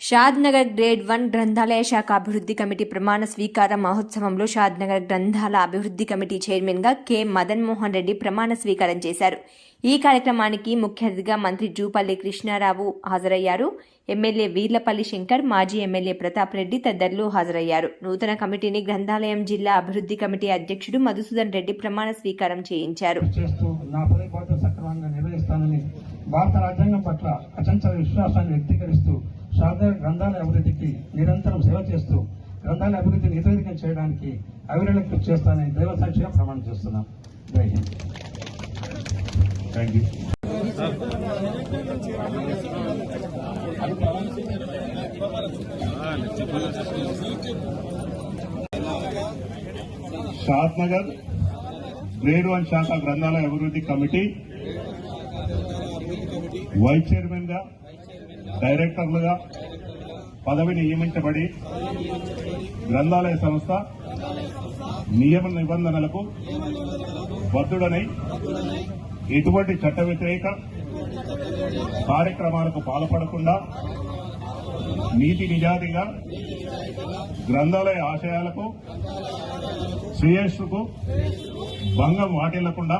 Shadnagar grade one గ్రంథాలయ శాఖ అభివృద్ధి కమిటీ ప్రమాణ స్వీకార మహోత్సవంలో షాద్నగర్ గ్రంథాల అభివృద్ధి కమిటీ చైర్మన్గా కె. మదన్మోహన్ రెడ్డి ప్రమాణ స్వీకారం చేశారు. ఈ కార్యక్రమానికి ముఖ్య అతిథిగా మంత్రి జూపల్లి కృష్ణారావు హాజరయ్యారు. ఎమ్మెల్యే వీర్లపల్లి శంకర్ మాజీ ఎమ్మెల్యే ప్రతాప్ రెడ్డి తదితరులు హాజరయ్యారు. నూతన కమిటీని గ్రంథాలయం జిల్లా అభివృద్ధి కమిటీ అధ్యక్షుడు మధుసూదన్ రెడ్డి ప్రమాణ స్వీకారం చేయించారు. భారత రాజ్యాంగం పట్ల అచంచల విశ్వాసాన్ని వ్యక్తీకరిస్తూ శారద గ్రంథాల అభివృద్ధికి నిరంతరం సేవ చేస్తూ గ్రంథాల అభివృద్ధిని నిరోధకం చేయడానికి అవిరళ కృషి చేస్తానని దైవ సాక్షిగా ప్రమాణం చేస్తున్నాం. జై Hind. Thank you Shadnagar grade one శాఖ గ్రంథాలయ అభివృద్ధి కమిటీ వైస్ చైర్మన్గా డైరెక్టర్లుగా పదవి నియమించబడి గ్రంథాలయ సంస్థ నియమ నిబంధనలకు బద్దుడనై ఎటువంటి చట్ట వ్యతిరేక కార్యక్రమాలకు పాల్పడకుండా నీతి నిజాతిగా గ్రంథాలయ ఆశయాలకు శ్రేయస్సుకు భంగం వాటిల్లకుండా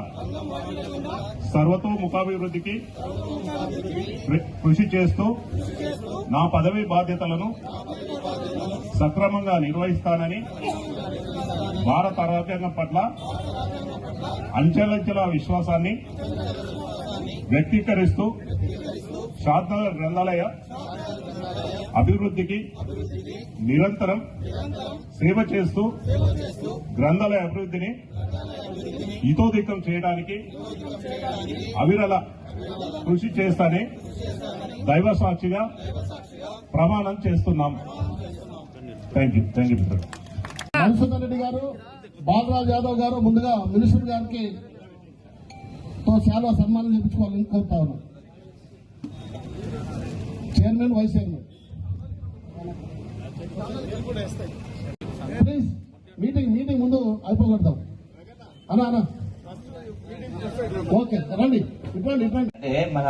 సర్వతోముఖాభివృద్ధికి కృషి చేస్తూ నా పదవి బాధ్యతలను సక్రమంగా నిర్వహిస్తానని భారత రాజ్యాంగం పట్ల అంచెలంచెల విశ్వాసాన్ని వ్యక్తీకరిస్తూ శారదా గ్రంథాలయ అభివృద్ధికి నిరంతరం సేవ చేస్తూ గ్రంథాలయ అభివృద్ధిని హితోధికం చేయడానికి అవిరల కృషి చేస్తానే దైవ సాక్షిగా ప్రమాణం చేస్తున్నాం. Thank you thank you Madhusudan Reddy గారు బాలరాజ్ యాదవ్ గారు ముందుగా మినిస్టర్ గారికి తో చాలా సన్మానం చేయించుకోవాలని కోరుతా ఉన్నాం. Chairman vice chairman. Please meeting meeting ముందు అయిపోగొడతాం. అన్నా అన్నా. ఓకే రండి. అంటే మన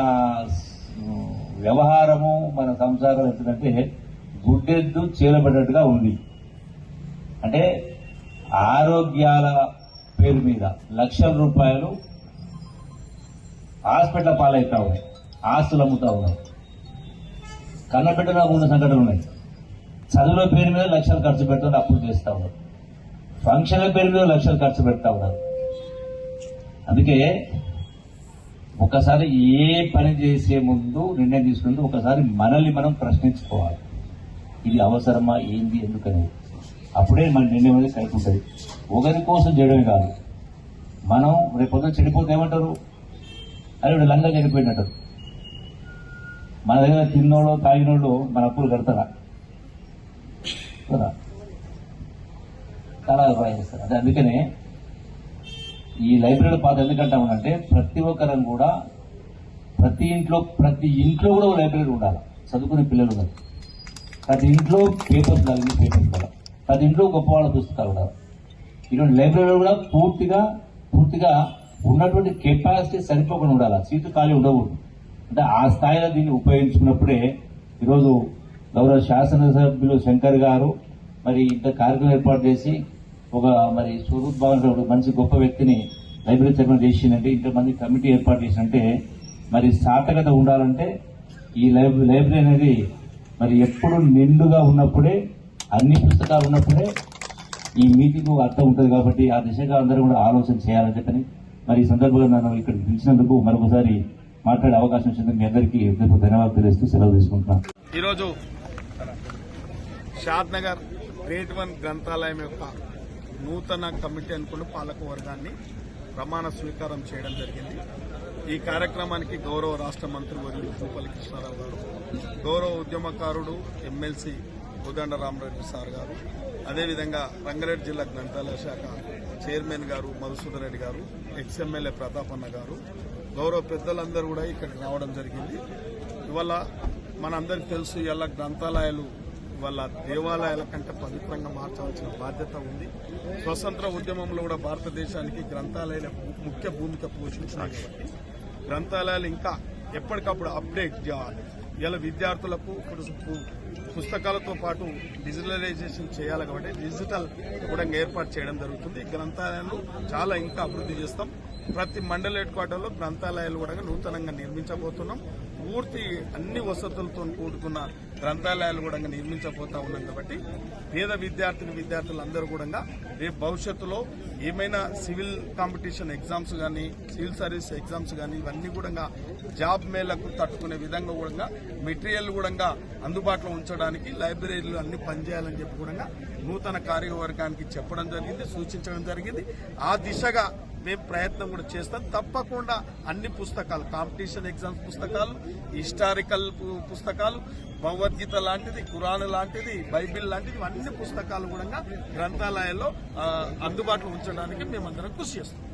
వ్యవహారము మన సంసారం ఎట్లంటే గుడ్డెద్దు చీలబడ్డట్టుగా ఉంది. అంటే ఆరోగ్యాల పేరు మీద లక్షల రూపాయలు హాస్పిటల్ పాలవుతా ఉన్నాయి ఆస్తులు అమ్ముతా ఉన్నాయి. కన్నబిడ్డలో ఉన్న సంఘటనలు ఉన్నాయి. చదువుల పేరు మీద లక్షలు ఖర్చు పెడుతుంటే అప్పులు చేస్తా ఉన్నారు. ఫంక్షన్ల పేరు మీద లక్షలు ఖర్చు పెడతా ఉన్నారు. అందుకే ఒకసారి ఏ పని చేసే ముందు నిర్ణయం తీసుకుంటూ ఒకసారి మనల్ని మనం ప్రశ్నించుకోవాలి. ఇది అవసరమా ఏంది ఎందుకని. అప్పుడే మన నిర్ణయం అనేది కరెక్ట్ ఉంటుంది. ఒకరి కోసం చేయడమే కాదు. మనం రేపు చెడిపోతే ఏమంటారు? అరే వాడు లంగా చనిపోయినట్టు. మన దగ్గర తిన్నోళ్ళు తాగినోళ్ళు మన అప్పులు కడతారా? కదా? చాలా చేస్తారు. అది అందుకనే ఈ లైబ్రరీ పాత ఎందుకంటామంటే ప్రతి ఒక్కరం కూడా ప్రతి ఇంట్లో ప్రతి ఇంట్లో కూడా ఒక లైబ్రరీ ఉండాలి. చదువుకునే పిల్లలు ఉన్నారు ప్రతి ఇంట్లో పేపర్స్ కలిగి పేపర్స్ ఉండాలి. ప్రతి ఇంట్లో గొప్ప వాళ్ళ పుస్తకాలు ఉండాలి. ఇటువంటి లైబ్రరీలో కూడా పూర్తిగా పూర్తిగా ఉన్నటువంటి కెపాసిటీ సరిపోకుండా ఉండాలి. సీట్లు ఖాళీ ఉండకూడదు. అంటే ఆ స్థాయిలో దీన్ని ఉపయోగించుకున్నప్పుడే ఈరోజు గౌరవ శాసనసభ్యులు శంకర్ గారు మరి ఇంత కార్యక్రమం ఏర్పాటు చేసి ఒక మరి స్వరూప్ భావన ఒక మంచి గొప్ప వ్యక్తిని లైబ్రరీ చైర్మన్ చేసిందంటే ఇంతమంది కమిటీ ఏర్పాటు చేసినంటే మరి సార్థకత ఉండాలంటే ఈ లైబ్రరీ అనేది మరి ఎప్పుడు నిండుగా ఉన్నప్పుడే అన్ని పుస్తకాలు ఉన్నప్పుడే ఈ మీటింగ్ అర్థం ఉంటుంది కాబట్టి ఆ దిశగా అందరూ కూడా ఆలోచన చేయాలని చెప్పని మరి ఈ సందర్భంగా నన్ను ఇక్కడ పిలిచినందుకు మరొకసారి మాట్లాడే అవకాశం ఇచ్చినందుకు మీ అందరికీ ధన్యవాదాలు తెలియజేస్తూ సెలవు తీసుకుంటున్నాను ఈరోజు షాద్ నగర్ గ్రేట్ వన్ గ్రంథాలయం యొక్క నూతన కమిటీ అనుకున్న పాలక వర్గాన్ని ప్రమాణ స్వీకారం చేయడం జరిగింది. ఈ కార్యక్రమానికి గౌరవ రాష్ట్ర మంత్రి వర్యుడు భూపల్లి కృష్ణారావు గారు గౌరవ ఉద్యమకారుడు ఎమ్మెల్సీ కోదండ రామరెడ్డి సార్ గారు అదేవిధంగా రంగారెడ్డి జిల్లా గ్రంథాలయ శాఖ చైర్మన్ గారు మధుసూదన్ రెడ్డి గారు ఎక్స్ఎమ్మెల్యే ప్రతాపన్న గారు గౌరవ పెద్దలందరూ కూడా ఇక్కడికి రావడం జరిగింది. ఇవాళ మనందరికీ తెలుసు ఇవాళ గ్రంథాలయాలు ఇవాళ దేవాలయాల కంటే పవిత్రంగా మార్చాల్సిన బాధ్యత ఉంది. స్వతంత్ర ఉద్యమంలో కూడా భారతదేశానికి గ్రంథాలయాల ముఖ్య భూమిక పోషించినాయి గ్రంథాలయాలు ఇంకా ఎప్పటికప్పుడు అప్డేట్ చేయాలి. ఇలా విద్యార్థులకు ఇప్పుడు పుస్తకాలతో పాటు డిజిటలైజేషన్ చేయాలి కాబట్టి డిజిటల్ కూడా ఏర్పాటు చేయడం జరుగుతుంది. గ్రంథాలయాలు చాలా ఇంకా అభివృద్ధి చేస్తాం. ప్రతి మండల హెడ్ క్వార్టర్లో గ్రంథాలయాలు కూడా నూతనంగా నిర్మించబోతున్నాం. పూర్తి అన్ని వసతులతో కూడుకున్న గ్రంథాలయాలు కూడా నిర్మించబోతా ఉన్నాం కాబట్టి పేద విద్యార్థిని విద్యార్థులు అందరూ కూడా రేపు భవిష్యత్తులో ఏమైనా సివిల్ కాంపిటీషన్ ఎగ్జామ్స్ కానీ సివిల్ సర్వీస్ ఎగ్జామ్స్ కానీ ఇవన్నీ కూడా జాబ్ మేళకు తట్టుకునే విధంగా కూడా మెటీరియల్ కూడా అందుబాటులో ఉంచడానికి లైబ్రరీలు అన్ని పనిచేయాలని చెప్పి కూడా నూతన కార్యవర్గానికి చెప్పడం జరిగింది సూచించడం జరిగింది. ఆ దిశగా మేము ప్రయత్నం కూడా చేస్తాం. తప్పకుండా అన్ని పుస్తకాలు కాంపిటీషన్ ఎగ్జామ్స్ పుస్తకాలు హిస్టారికల్ పు- పుస్తకాలు భగవద్గీత లాంటిది ఖురాన్ లాంటిది బైబిల్ లాంటిది అన్ని పుస్తకాలు కూడా గ్రంథాలయాల్లో అందుబాటులో ఉంచడానికి మేమందరం కృషి చేస్తాం